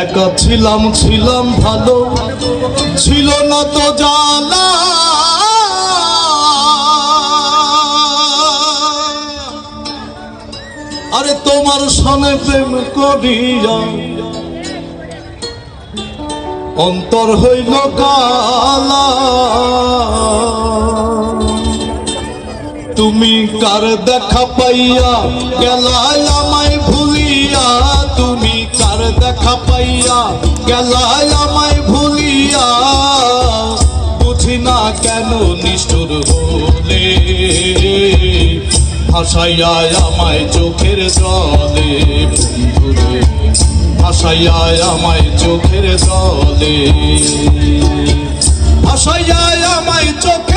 একা ছিলাম ছিলাম ভালো, ছিল না তো জানা আরে তোমার সনে প্রেম করিয়া অন্তর হইল কালা। তুমি কার দেখা পাইয়া গেলায় দেখা পাইয়া গেলায় আমায় ভুলিয়া। বুঝি না কেন নিষ্ঠুর হলে। ভাসাইয়া আমায় চোখের জলে, বন্ধুরে। ভাসাইয়া আমায় চোখের জলে। ভাসাইয়া আমায় চোখের